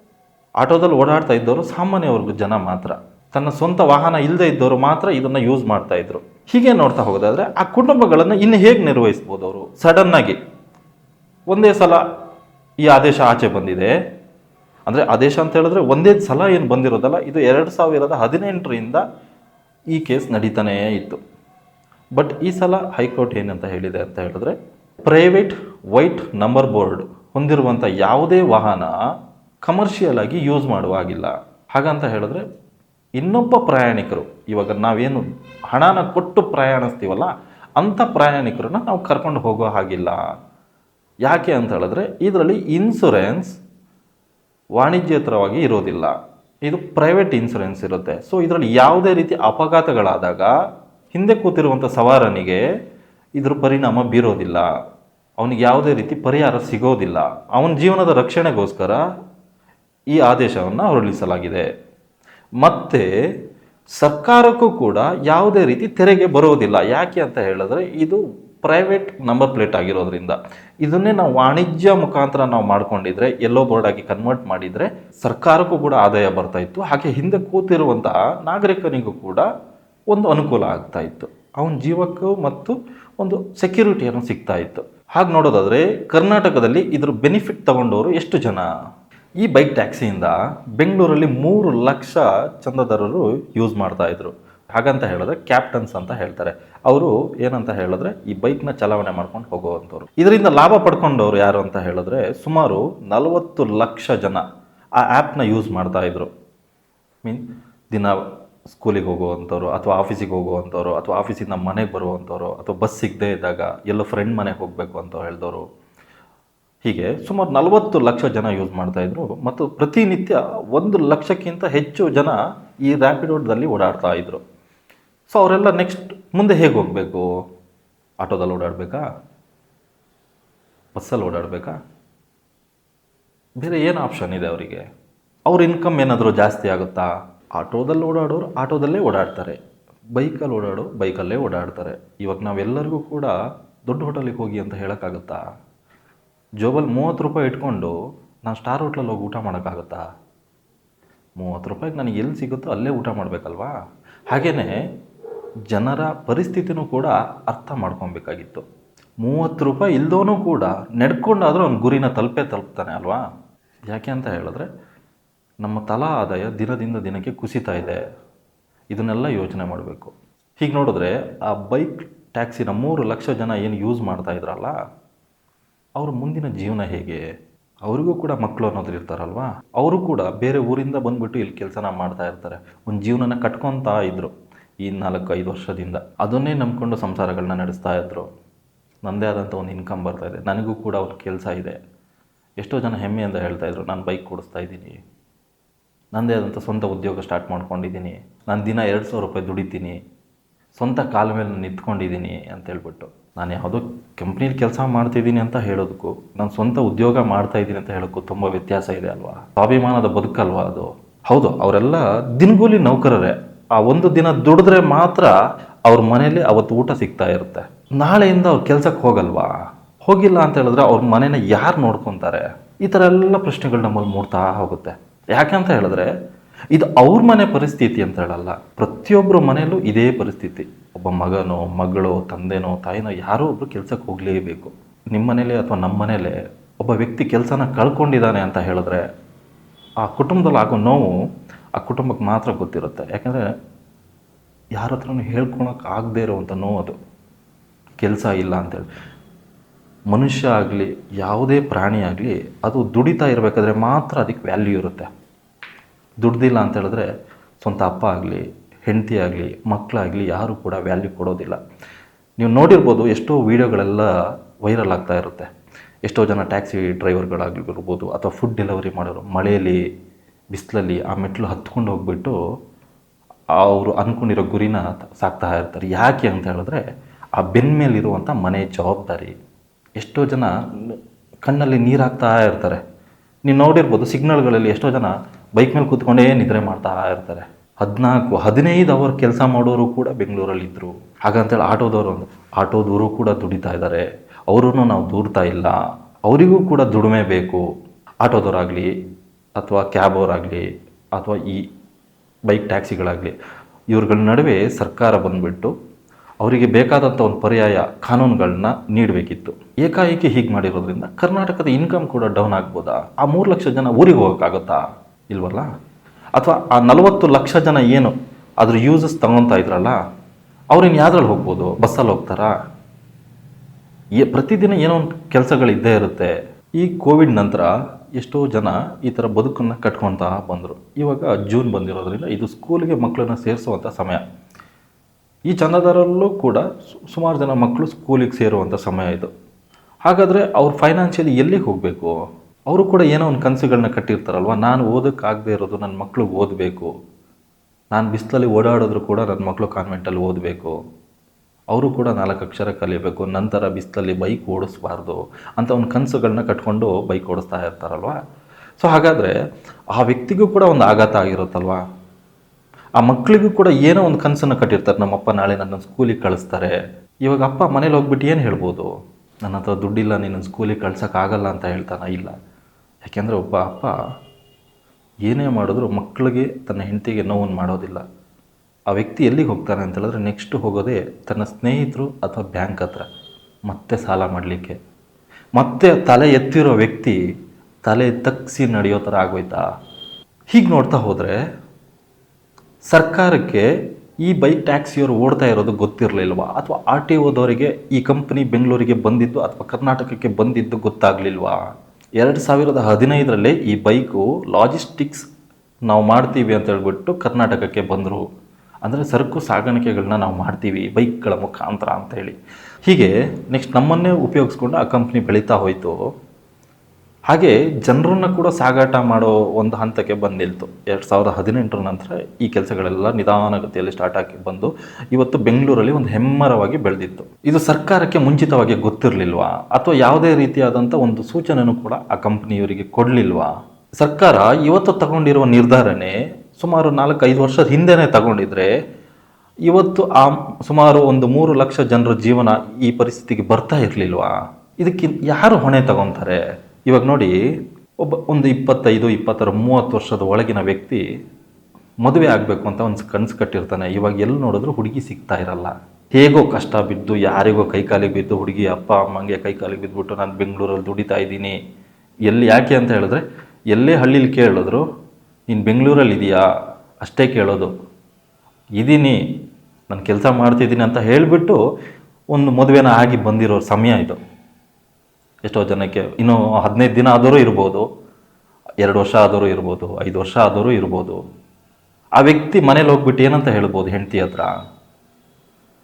ಆಟೋದಲ್ಲಿ ಓಡಾಡ್ತಾ ಇದ್ದವರು ಸಾಮಾನ್ಯವರ್ಗ ಜನ ಮಾತ್ರ. ತನ್ನ ಸ್ವಂತ ವಾಹನ ಇಲ್ಲದೆ ಇದ್ದವರು ಮಾತ್ರ ಇದನ್ನು ಯೂಸ್ ಮಾಡ್ತಾ ಇದ್ರು. ಹೀಗೆ ನೋಡ್ತಾ ಹೋಗೋದಾದರೆ ಆ ಕುಟುಂಬಗಳನ್ನು ಇನ್ನು ಹೇಗೆ ನಿರ್ವಹಿಸ್ಬೋದು ಅವರು? ಸಡನ್ನಾಗಿ ಒಂದೇ ಸಲ ಈ ಆದೇಶ ಆಚೆ ಬಂದಿದೆ. ಅಂದರೆ ಆದೇಶ ಅಂತ ಹೇಳಿದ್ರೆ ಒಂದೇ ಸಲ ಏನು ಬಂದಿರೋದಲ್ಲ, ಇದು ಎರಡು ಸಾವಿರದ ಹದಿನೆಂಟರಿಂದ ಈ ಕೇಸ್ ನಡೀತಾನೇ ಇತ್ತು. ಬಟ್ ಈ ಸಲ ಹೈಕೋರ್ಟ್ ಏನಂತ ಹೇಳಿದೆ ಅಂತ ಹೇಳಿದ್ರೆ ಪ್ರೈವೇಟ್ ವೈಟ್ ನಂಬರ್ ಬೋರ್ಡ್ ಹೊಂದಿರುವಂಥ ಯಾವುದೇ ವಾಹನ ಕಮರ್ಷಿಯಲ್ ಆಗಿ ಯೂಸ್ ಮಾಡುವ ಹಾಗಿಲ್ಲ. ಹಾಗಂತ ಹೇಳಿದ್ರೆ, ಇನ್ನೊಬ್ಬ ಪ್ರಯಾಣಿಕರು, ಇವಾಗ ನಾವೇನು ಹಣನ ಕೊಟ್ಟು ಪ್ರಯಾಣಿಸ್ತೀವಲ್ಲ ಅಂಥ ಪ್ರಯಾಣಿಕರನ್ನ ನಾವು ಕರ್ಕೊಂಡು ಹೋಗೋ ಹಾಗಿಲ್ಲ. ಯಾಕೆ ಅಂತ ಹೇಳಿದ್ರೆ, ಇದರಲ್ಲಿ ಇನ್ಸುರೆನ್ಸ್ ವಾಣಿಜ್ಯೇತರವಾಗಿ ಇರೋದಿಲ್ಲ. ಇದು ಪ್ರೈವೇಟ್ ಇನ್ಸುರೆನ್ಸ್ ಇರುತ್ತೆ. ಸೊ ಇದರಲ್ಲಿ ಯಾವುದೇ ರೀತಿ ಅಪಘಾತಗಳಾದಾಗ ಹಿಂದೆ ಕೂತಿರುವಂಥ ಸವಾರನಿಗೆ ಇದ್ರ ಪರಿಣಾಮ ಬೀರೋದಿಲ್ಲ. ಅವನಿಗೆ ಯಾವುದೇ ರೀತಿ ಪರಿಹಾರ ಸಿಗೋದಿಲ್ಲ. ಅವನ ಜೀವನದ ರಕ್ಷಣೆಗೋಸ್ಕರ ಈ ಆದೇಶವನ್ನು ಹೊರಡಿಸಲಾಗಿದೆ. ಮತ್ತು ಸರ್ಕಾರಕ್ಕೂ ಕೂಡ ಯಾವುದೇ ರೀತಿ ತೆರೆಗೆ ಬರೋದಿಲ್ಲ. ಯಾಕೆ ಅಂತ ಹೇಳಿದ್ರೆ ಇದು ಪ್ರೈವೇಟ್ ನಂಬರ್ ಪ್ಲೇಟ್ ಆಗಿರೋದ್ರಿಂದ. ಇದನ್ನೇ ನಾವು ವಾಣಿಜ್ಯ ಮುಖಾಂತರ ನಾವು ಮಾಡ್ಕೊಂಡಿದ್ರೆ ಎಲ್ಲೋ ಬೋರ್ಡ್ ಆಗಿ ಕನ್ವರ್ಟ್ ಮಾಡಿದರೆ ಸರ್ಕಾರಕ್ಕೂ ಕೂಡ ಆದಾಯ ಬರ್ತಾ ಇತ್ತು. ಹಾಗೆ ಹಿಂದೆ ಕೂತಿರುವಂತಹ ನಾಗರಿಕನಿಗೂ ಕೂಡ ಒಂದು ಅನುಕೂಲ ಆಗ್ತಾ ಇತ್ತು. ಅವನ ಜೀವಕ್ಕೂ ಮತ್ತು ಒಂದು ಸೆಕ್ಯೂರಿಟಿಯನ್ನು ಸಿಗ್ತಾ ಇತ್ತು. ಹಾಗೆ ನೋಡೋದಾದರೆ ಕರ್ನಾಟಕದಲ್ಲಿ ಇದ್ರ ಬೆನಿಫಿಟ್ ತಗೊಂಡವರು ಎಷ್ಟು ಜನ? ಈ ಬೈಕ್ ಟ್ಯಾಕ್ಸಿಯಿಂದ ಬೆಂಗಳೂರಲ್ಲಿ ಮೂರು ಲಕ್ಷ ಚಂದದಾರರು ಯೂಸ್ ಮಾಡ್ತಾ ಇದ್ರು. ಹಾಗಂತ ಹೇಳಿದ್ರೆ ಕ್ಯಾಪ್ಟನ್ಸ್ ಅಂತ ಹೇಳ್ತಾರೆ. ಅವರು ಏನಂತ ಹೇಳಿದ್ರೆ ಈ ಬೈಕ್ನ ಚಲಾವಣೆ ಮಾಡ್ಕೊಂಡು ಹೋಗುವಂಥವ್ರು. ಇದರಿಂದ ಲಾಭ ಪಡ್ಕೊಂಡವ್ರು ಯಾರು ಅಂತ ಹೇಳಿದ್ರೆ ಸುಮಾರು ನಲವತ್ತು ಲಕ್ಷ ಜನ ಆ ಆ್ಯಪ್ನ ಯೂಸ್ ಮಾಡ್ತಾ ಇದ್ರು. ಮೀನ್ ದಿನ ಸ್ಕೂಲಿಗೆ ಹೋಗುವಂಥವ್ರು ಅಥವಾ ಆಫೀಸಿಗೆ ಹೋಗುವಂಥವ್ರು ಅಥವಾ ಆಫೀಸಿಂದ ಮನೆಗೆ ಬರುವಂಥವ್ರು ಅಥವಾ ಬಸ್ ಸಿಗದೇ ಇದ್ದಾಗ ಎಲ್ಲೋ ಫ್ರೆಂಡ್ ಮನೆಗೆ ಹೋಗಬೇಕು ಅಂತ ಹೇಳಿದವರು. ಹೀಗೆ ಸುಮಾರು ನಲವತ್ತು ಲಕ್ಷ ಜನ ಯೂಸ್ ಮಾಡ್ತಾ ಇದ್ರು ಮತ್ತು ಪ್ರತಿನಿತ್ಯ ಒಂದು ಲಕ್ಷಕ್ಕಿಂತ ಹೆಚ್ಚು ಜನ ಈ ರ್ಯಾಪಿಡೋದಲ್ಲಿ ಓಡಾಡ್ತಾ ಇದ್ರು. ಸೊ ಅವರೆಲ್ಲ ನೆಕ್ಸ್ಟ್ ಮುಂದೆ ಹೇಗೆ ಹೋಗಬೇಕು? ಆಟೋದಲ್ಲಿ ಓಡಾಡಬೇಕಾ? ಬಸ್ಸಲ್ಲಿ ಓಡಾಡಬೇಕಾ? ಬೇರೆ ಏನು ಆಪ್ಷನ್ ಇದೆ ಅವರಿಗೆ? ಅವ್ರ ಇನ್ಕಮ್ ಏನಾದರೂ ಜಾಸ್ತಿ ಆಗುತ್ತಾ? ಆಟೋದಲ್ಲಿ ಓಡಾಡೋರು ಆಟೋದಲ್ಲೇ ಓಡಾಡ್ತಾರೆ. ಬೈಕಲ್ಲಿ ಓಡಾಡೋ ಬೈಕಲ್ಲೇ ಓಡಾಡ್ತಾರೆ. ಇವಾಗ ನಾವೆಲ್ಲರಿಗೂ ಕೂಡ ದೊಡ್ಡ ಹೋಟೆಲಿಗೆ ಹೋಗಿ ಅಂತ ಹೇಳೋಕ್ಕಾಗುತ್ತಾ? ಜೋಬಲ್ಲಿ ಮೂವತ್ತು ರೂಪಾಯಿ ಇಟ್ಕೊಂಡು ನಾನು ಸ್ಟಾರ್ ಹೋಟ್ಲಲ್ಲಿ ಹೋಗಿ ಊಟ ಮಾಡೋಕ್ಕಾಗುತ್ತಾ? ಮೂವತ್ತು ರೂಪಾಯಿಗೆ ನನಗೆ ಎಲ್ಲಿ ಸಿಗುತ್ತೋ ಅಲ್ಲೇ ಊಟ ಮಾಡಬೇಕಲ್ವಾ? ಹಾಗೆಯೇ ಜನರ ಪರಿಸ್ಥಿತಿನೂ ಕೂಡ ಅರ್ಥ ಮಾಡ್ಕೊಬೇಕಾಗಿತ್ತು. ಮೂವತ್ತು ರೂಪಾಯಿ ಇಲ್ದೋನೂ ಕೂಡ ನಡ್ಕೊಂಡಾದರೂ ಅವ್ನು ಗುರಿನ ತಲುಪೇ ತಲುಪ್ತಾನೆ ಅಲ್ವಾ? ಯಾಕೆ ಅಂತ ಹೇಳಿದ್ರೆ, ನಮ್ಮ ತಲಾ ಆದಾಯ ದಿನದಿಂದ ದಿನಕ್ಕೆ ಕುಸಿತಾ ಇದೆ. ಇದನ್ನೆಲ್ಲ ಯೋಚನೆ ಮಾಡಬೇಕು. ಹೀಗೆ ನೋಡಿದ್ರೆ ಆ ಬೈಕ್ ಟ್ಯಾಕ್ಸಿನ ಮೂರು ಲಕ್ಷ ಜನ ಏನು ಯೂಸ್ ಮಾಡ್ತಾ ಇದ್ರಲ್ಲ, ಅವ್ರ ಮುಂದಿನ ಜೀವನ ಹೇಗೆ? ಅವ್ರಿಗೂ ಕೂಡ ಮಕ್ಕಳು ಅನ್ನೋದು ಇರ್ತಾರಲ್ವಾ? ಅವರು ಕೂಡ ಬೇರೆ ಊರಿಂದ ಬಂದುಬಿಟ್ಟು ಇಲ್ಲಿ ಕೆಲಸನ ಮಾಡ್ತಾ ಇರ್ತಾರೆ. ಒಂದು ಜೀವನನ ಕಟ್ಕೊತಾ ಇದ್ರು. ಈ ನಾಲ್ಕು ಐದು ವರ್ಷದಿಂದ. ಅದನ್ನೇ ನಂಬಿಕೊಂಡು ಸಂಸಾರಗಳನ್ನ ನಡೆಸ್ತಾ ಇದ್ರು. ನನ್ನದೇ ಆದಂಥ ಒಂದು ಇನ್ಕಮ್ ಬರ್ತಾ ಇದೆ. ನನಗೂ ಕೂಡ ಒಂದು ಕೆಲಸ ಇದೆ. ಎಷ್ಟೋ ಜನ ಹೆಮ್ಮೆಯಿಂದ ಹೇಳ್ತಾ ಇದ್ರು. ನಾನು ಬೈಕ್ ಕೊಡಿಸ್ತಾ ಇದ್ದೀನಿ. ನನ್ನದೇ ಆದಂಥ ಸ್ವಂತ ಉದ್ಯೋಗ ಸ್ಟಾರ್ಟ್ ಮಾಡ್ಕೊಂಡಿದ್ದೀನಿ. ನಾನು ದಿನ ಎರಡು ಸಾವಿರ ರೂಪಾಯಿ ದುಡಿತೀನಿ. ಸ್ವಂತ ಕಾಲ ಮೇಲೆ ನಾನು ನಿಂತ್ಕೊಂಡಿದ್ದೀನಿ ಅಂತ ಹೇಳ್ಬಿಟ್ಟು. ನಾನು ಯಾವುದೋ ಕಂಪ್ನೀಲಿ ಕೆಲಸ ಮಾಡ್ತಿದ್ದೀನಿ ಅಂತ ಹೇಳೋದಕ್ಕೂ, ನಾನು ಸ್ವಂತ ಉದ್ಯೋಗ ಮಾಡ್ತಾ ಇದ್ದೀನಿ ಅಂತ ಹೇಳೋಕ್ಕೂ ತುಂಬ ವ್ಯತ್ಯಾಸ ಇದೆ ಅಲ್ವಾ? ಸ್ವಾಭಿಮಾನದ ಬದುಕಲ್ವಾ ಅದು? ಹೌದು, ಅವರೆಲ್ಲ ದಿನಗೂಲಿ ನೌಕರರೇ. ಆ ಒಂದು ದಿನ ದುಡಿದ್ರೆ ಮಾತ್ರ ಅವ್ರ ಮನೇಲಿ ಅವತ್ತು ಊಟ ಸಿಗ್ತಾ ಇರುತ್ತೆ. ನಾಳೆಯಿಂದ ಅವ್ರು ಕೆಲ್ಸಕ್ಕೆ ಹೋಗಲ್ವಾ? ಹೋಗಿಲ್ಲ ಅಂತ ಹೇಳಿದ್ರೆ ಅವ್ರ ಮನೇನ ಯಾರು ನೋಡ್ಕೊತಾರೆ? ಈ ಥರ ಎಲ್ಲ ಪ್ರಶ್ನೆಗಳು ನಮ್ಮಲ್ಲಿ ಮೂಡ್ತಾ ಹೋಗುತ್ತೆ. ಅಂತ ಹೇಳಿದ್ರೆ, ಇದು ಅವ್ರ ಮನೆ ಪರಿಸ್ಥಿತಿ ಅಂತ ಹೇಳಲ್ಲ. ಪ್ರತಿಯೊಬ್ಬರ ಮನೆಯಲ್ಲೂ ಇದೇ ಪರಿಸ್ಥಿತಿ. ಒಬ್ಬ ಮಗನೋ, ಮಗಳೋ, ತಂದೆನೋ, ತಾಯಿನೋ ಯಾರೋ ಒಬ್ರು ಕೆಲಸಕ್ಕೆ ಹೋಗಲೇಬೇಕು. ನಿಮ್ಮ ಮನೇಲೆ ಅಥವಾ ನಮ್ಮ ಮನೇಲೆ ಒಬ್ಬ ವ್ಯಕ್ತಿ ಕೆಲಸನ ಕಳ್ಕೊಂಡಿದ್ದಾನೆ ಅಂತ ಹೇಳಿದ್ರೆ, ಆ ಕುಟುಂಬದಲ್ಲಿ ಆಗೋ ನೋವು ಆ ಕುಟುಂಬಕ್ಕೆ ಮಾತ್ರ ಗೊತ್ತಿರುತ್ತೆ. ಯಾಕಂದರೆ ಯಾರ ಹತ್ರನೂ ಹೇಳ್ಕೊಳಕ್ಕೆ ಆಗದೇ ಇರೋವಂಥ ನೋವು ಅದು. ಕೆಲಸ ಇಲ್ಲ ಅಂತೇಳಿ. ಮನುಷ್ಯ ಆಗಲಿ, ಯಾವುದೇ ಪ್ರಾಣಿ ಆಗಲಿ, ಅದು ದುಡಿತಾ ಇರಬೇಕಾದ್ರೆ ಮಾತ್ರ ಅದಕ್ಕೆ ವ್ಯಾಲ್ಯೂ ಇರುತ್ತೆ. ದುಡ್ದಿಲ್ಲ ಅಂತ ಹೇಳಿದ್ರೆ ಸ್ವಂತ ಅಪ್ಪ ಆಗಲಿ, ಹೆಂಡತಿ ಆಗಲಿ ಮಕ್ಕಳಾಗಲಿ ಯಾರೂ ಕೂಡ ವ್ಯಾಲ್ಯೂ ಕೊಡೋದಿಲ್ಲ. ನೀವು ನೋಡಿರ್ಬೋದು ಎಷ್ಟೋ ವೀಡಿಯೋಗಳೆಲ್ಲ ವೈರಲ್ ಆಗ್ತಾ ಇರುತ್ತೆ. ಎಷ್ಟೋ ಜನ ಟ್ಯಾಕ್ಸಿ ಡ್ರೈವರ್ಗಳಾಗಿರ್ಬೋದು ಅಥವಾ ಫುಡ್ ಡೆಲಿವರಿ ಮಾಡೋರು ಮಳೆಯಲ್ಲಿ ಬಿಸಿಲಲ್ಲಿ ಆ ಮೆಟ್ಲು ಹತ್ಕೊಂಡು ಹೋಗ್ಬಿಟ್ಟು ಅವರು ಅಂದ್ಕೊಂಡಿರೋ ಗುರಿನ ಸಾಕ್ತಾ ಇರ್ತಾರೆ. ಯಾಕೆ ಅಂತ ಹೇಳಿದ್ರೆ ಆ ಬೆನ್ನ ಮೇಲಿರುವಂಥ ಮನೆ ಜವಾಬ್ದಾರಿ. ಎಷ್ಟೋ ಜನ ಕಣ್ಣಲ್ಲಿ ನೀರು ಹಾಕ್ತಾ ಇರ್ತಾರೆ. ನೀವು ನೋಡಿರ್ಬೋದು ಸಿಗ್ನಲ್ಗಳಲ್ಲಿ ಎಷ್ಟೋ ಜನ ಬೈಕ್ ಮೇಲೆ ಕೂತ್ಕೊಂಡೇ ನಿದ್ರೆ ಮಾಡ್ತಾ ಇರ್ತಾರೆ. ಹದಿನಾಲ್ಕು, ಹದಿನೈದು ಅವರ್ ಕೆಲಸ ಮಾಡೋರು ಕೂಡ ಬೆಂಗಳೂರಲ್ಲಿ ಇದ್ದರು ಹಾಗಂತೇಳಿ ಆಟೋದವರು ಒಂದು, ಆಟೋದವರು ಕೂಡ ದುಡಿತಾ ಇದ್ದಾರೆ. ಅವರನ್ನು ನಾವು ದೂರ್ತಾ ಇಲ್ಲ. ಅವರಿಗೂ ಕೂಡ ದುಡಿಮೆ ಬೇಕು. ಆಟೋದವರಾಗಲಿ ಅಥವಾ ಕ್ಯಾಬ್ ಅವರಾಗಲಿ ಅಥವಾ ಈ ಬೈಕ್ ಟ್ಯಾಕ್ಸಿಗಳಾಗಲಿ, ಇವ್ರಗಳ ನಡುವೆ ಸರ್ಕಾರ ಬಂದುಬಿಟ್ಟು ಅವರಿಗೆ ಬೇಕಾದಂಥ ಒಂದು ಪರ್ಯಾಯ ಕಾನೂನುಗಳನ್ನ ನೀಡಬೇಕಿತ್ತು. ಏಕಾಏಕಿ ಹೀಗೆ ಮಾಡಿರೋದ್ರಿಂದ ಕರ್ನಾಟಕದ ಇನ್ಕಮ್ ಕೂಡ ಡೌನ್ ಆಗ್ಬೋದಾ? ಆ ಮೂರು ಲಕ್ಷ ಜನ ಊರಿಗೆ ಹೋಗೋಕ್ಕಾಗುತ್ತಾ? ಇಲ್ವಲ್ಲ? ಅಥವಾ ಆ ನಲವತ್ತು ಲಕ್ಷ ಜನ ಏನು ಅದ್ರ ಯೂಸಸ್ ತಗೊತಾ ಇದ್ರಲ್ಲ, ಅವ್ರಿನ್ ಯಾವ್ದ್ರಲ್ಲಿ ಹೋಗ್ಬೋದು? ಬಸ್ಸಲ್ಲಿ ಹೋಗ್ತಾರಾ? ಪ್ರತಿದಿನ ಏನೋ ಒಂದು ಕೆಲಸಗಳಿದ್ದೇ ಇರುತ್ತೆ. ಈ ಕೋವಿಡ್ ನಂತರ ಎಷ್ಟೋ ಜನ ಈ ಥರ ಬದುಕನ್ನು ಕಟ್ಕೊತಾ ಬಂದರು. ಇವಾಗ ಜೂನ್ ಬಂದಿರೋದ್ರಿಂದ ಇದು ಸ್ಕೂಲಿಗೆ ಮಕ್ಕಳನ್ನ ಸೇರಿಸುವಂಥ ಸಮಯ. ಈ ಚಂದದಾರಲ್ಲೂ ಕೂಡ ಸುಮಾರು ಜನ ಮಕ್ಕಳು ಸ್ಕೂಲಿಗೆ ಸೇರುವಂಥ ಸಮಯ ಇದು. ಹಾಗಾದರೆ ಅವ್ರು ಫೈನಾನ್ಷಿಯಲಿ ಎಲ್ಲಿಗೆ ಹೋಗಬೇಕು? ಅವರು ಕೂಡ ಏನೋ ಒಂದು ಕನಸುಗಳನ್ನ ಕಟ್ಟಿರ್ತಾರಲ್ವ? ನಾನು ಓದೋಕ್ಕಾಗದೇ ಇರೋದು ನನ್ನ ಮಕ್ಕಳು ಓದಬೇಕು. ನಾನು ಬಿಸಿಲಲ್ಲಿ ಓಡಾಡಿದ್ರು ಕೂಡ ನನ್ನ ಮಕ್ಕಳು ಕಾನ್ವೆಂಟಲ್ಲಿ ಓದಬೇಕು. ಅವರು ಕೂಡ ನಾಲ್ಕು ಅಕ್ಷರ ಕಲಿಯಬೇಕು, ನಂತರ ಬಿಸಿಲಲ್ಲಿ ಬೈಕ್ ಓಡಿಸ್ಬಾರ್ದು ಅಂತ ಒಂದು ಕನಸುಗಳನ್ನ ಕಟ್ಕೊಂಡು ಬೈಕ್ ಓಡಿಸ್ತಾ ಇರ್ತಾರಲ್ವ? ಸೊ ಹಾಗಾದರೆ ಆ ವ್ಯಕ್ತಿಗೂ ಕೂಡ ಒಂದು ಆಘಾತ ಆಗಿರುತ್ತಲ್ವಾ? ಆ ಮಕ್ಕಳಿಗೂ ಕೂಡ ಏನೋ ಒಂದು ಕನಸನ್ನು ಕಟ್ಟಿರ್ತಾರೆ ನಮ್ಮಪ್ಪ ನಾಳೆ ನನ್ನ ಸ್ಕೂಲಿಗೆ ಕಳಿಸ್ತಾರೆ. ಇವಾಗ ಅಪ್ಪ ಮನೇಲಿ ಹೋಗ್ಬಿಟ್ಟು ಏನು ಹೇಳ್ಬೋದು? ನನ್ನ ಹತ್ರ ದುಡ್ಡಿಲ್ಲ, ನೀನು ಸ್ಕೂಲಿಗೆ ಕಳ್ಸೋಕ್ಕಾಗಲ್ಲ ಅಂತ ಹೇಳ್ತಾನ? ಇಲ್ಲ. ಯಾಕೆಂದರೆ ಒಬ್ಬ ಅಪ್ಪ ಏನೇ ಮಾಡಿದ್ರು ಮಕ್ಕಳಿಗೆ ತನ್ನ ಹೆಂಡತಿಗೆ ನೋವನ್ನು ಮಾಡೋದಿಲ್ಲ. ಆ ವ್ಯಕ್ತಿ ಎಲ್ಲಿಗೆ ಹೋಗ್ತಾನೆ ಅಂತ ಹೇಳಿದ್ರೆ ನೆಕ್ಸ್ಟ್ ಹೋಗೋದೇ ತನ್ನ ಸ್ನೇಹಿತರು ಅಥವಾ ಬ್ಯಾಂಕ್ ಹತ್ರ. ಮತ್ತೆ ಸಾಲ ಮಾಡಲಿಕ್ಕೆ. ಮತ್ತೆ ತಲೆ ಎತ್ತಿರೋ ವ್ಯಕ್ತಿ ತಲೆ ತಗ್ಸಿ ನಡೆಯೋ ಥರ ಆಗೋಯ್ತಾ? ಹೀಗೆ ನೋಡ್ತಾ ಹೋದರೆ ಸರ್ಕಾರಕ್ಕೆ ಈ ಬೈಕ್ ಟ್ಯಾಕ್ಸಿಯವರು ಓಡ್ತಾ ಇರೋದು ಗೊತ್ತಿರಲಿಲ್ವಾ? ಅಥವಾ ಆರ್ ಟಿ ಓದವರಿಗೆ ಈ ಕಂಪನಿ ಬೆಂಗಳೂರಿಗೆ ಬಂದಿದ್ದು ಅಥವಾ ಕರ್ನಾಟಕಕ್ಕೆ ಬಂದಿದ್ದು ಗೊತ್ತಾಗಲಿಲ್ವಾ? ಎರಡು ಸಾವಿರದ ಹದಿನೈದರಲ್ಲೇ ಈ ಬೈಕು ಲಾಜಿಸ್ಟಿಕ್ಸ್ ನಾವು ಮಾಡ್ತೀವಿ ಅಂತ ಹೇಳ್ಬಿಟ್ಟು ಕರ್ನಾಟಕಕ್ಕೆ ಬಂದರು. ಅಂದರೆ ಸರಕು ಸಾಗಾಣಿಕೆಗಳನ್ನ ನಾವು ಮಾಡ್ತೀವಿ, ಬೈಕ್ಗಳ ಮುಖಾಂತರ ಅಂತೇಳಿ. ಹೀಗೆ ನೆಕ್ಸ್ಟ್ ನಮ್ಮನ್ನೇ ಉಪಯೋಗಿಸ್ಕೊಂಡು ಆ ಕಂಪ್ನಿ ಬೆಳೀತಾ ಹೋಯಿತು. ಹಾಗೆ ಜನರನ್ನು ಕೂಡ ಸಾಗಾಟ ಮಾಡೋ ಒಂದು ಹಂತಕ್ಕೆ ಬಂದು ನಿಲ್ತು. ಎರಡು ಸಾವಿರದ ಹದಿನೆಂಟರ ನಂತರ ಈ ಕೆಲಸಗಳೆಲ್ಲ ನಿಧಾನಗತಿಯಲ್ಲಿ ಸ್ಟಾರ್ಟ್ ಆಗಿ ಬಂದು ಇವತ್ತು ಬೆಂಗಳೂರಲ್ಲಿ ಒಂದು ಹೆಮ್ಮರವಾಗಿ ಬೆಳೆದಿತ್ತು. ಇದು ಸರ್ಕಾರಕ್ಕೆ ಮುಂಚಿತವಾಗಿ ಗೊತ್ತಿರಲಿಲ್ವಾ? ಅಥವಾ ಯಾವುದೇ ರೀತಿಯಾದಂಥ ಒಂದು ಸೂಚನೆಯೂ ಕೂಡ ಆ ಕಂಪ್ನಿಯವರಿಗೆ ಕೊಡಲಿಲ್ವಾ? ಸರ್ಕಾರ ಇವತ್ತು ತಗೊಂಡಿರುವ ನಿರ್ಧಾರನೇ ಸುಮಾರು ನಾಲ್ಕು ಐದು ವರ್ಷದ ಹಿಂದೆನೇ ತಗೊಂಡಿದ್ರೆ ಇವತ್ತು ಆ ಸುಮಾರು ಒಂದು ಮೂರು ಲಕ್ಷ ಜನರ ಜೀವನ ಈ ಪರಿಸ್ಥಿತಿಗೆ ಬರ್ತಾ ಇರಲಿಲ್ವಾ? ಇದಕ್ಕೆ ಯಾರು ಹೊಣೆ ತಗೊತಾರೆ? ಇವಾಗ ನೋಡಿ, ಒಬ್ಬ ಒಂದು ಇಪ್ಪತ್ತೈದು, ಇಪ್ಪತ್ತರ, ಮೂವತ್ತು ವರ್ಷದ ಒಳಗಿನ ವ್ಯಕ್ತಿ ಮದುವೆ ಆಗಬೇಕು ಅಂತ ಒಂದು ಕನಸು ಕಟ್ಟಿರ್ತಾನೆ. ಇವಾಗ ಎಲ್ಲಿ ನೋಡಿದ್ರು ಹುಡುಗಿ ಸಿಗ್ತಾ ಇರಲ್ಲ. ಹೇಗೋ ಕಷ್ಟ ಬಿದ್ದು, ಯಾರಿಗೋ ಕೈಕಾಲಿಗೆ ಬಿದ್ದು, ಹುಡುಗಿ ಅಪ್ಪ, ಅಮ್ಮಂಗೆ ಕೈಕಾಲಿಗೆ ಬಿದ್ದುಬಿಟ್ಟು ನಾನು ಬೆಂಗಳೂರಲ್ಲಿ ದುಡಿತಾ ಇದ್ದೀನಿ. ಎಲ್ಲಿ ಯಾಕೆ ಅಂತ ಹೇಳಿದ್ರೆ, ಎಲ್ಲೇ ಹಳ್ಳಿಲಿ ಕೇಳಿದ್ರು ನೀನು ಬೆಂಗಳೂರಲ್ಲಿ ಇದೆಯಾ? ಅಷ್ಟೇ ಕೇಳೋದು. ಇದ್ದೀನಿ ನಾನು ಕೆಲಸ ಮಾಡ್ತಿದ್ದೀನಿ ಅಂತ ಹೇಳಿಬಿಟ್ಟು ಒಂದು ಮದುವೆನ ಆಗಿ ಬಂದಿರೋ ಸಮಯ ಇದು. ಎಷ್ಟೋ ಜನಕ್ಕೆ ಇನ್ನೂ ಹದಿನೈದು ದಿನ ಆದರೂ ಇರ್ಬೋದು, ಎರಡು ವರ್ಷ ಆದರೂ ಇರ್ಬೋದು, ಐದು ವರ್ಷ ಆದರೂ ಇರ್ಬೋದು. ಆ ವ್ಯಕ್ತಿ ಮನೇಲಿ ಹೋಗ್ಬಿಟ್ಟು ಏನಂತ ಹೇಳ್ಬೋದು ಹೆಂಡತಿ ಹತ್ರ?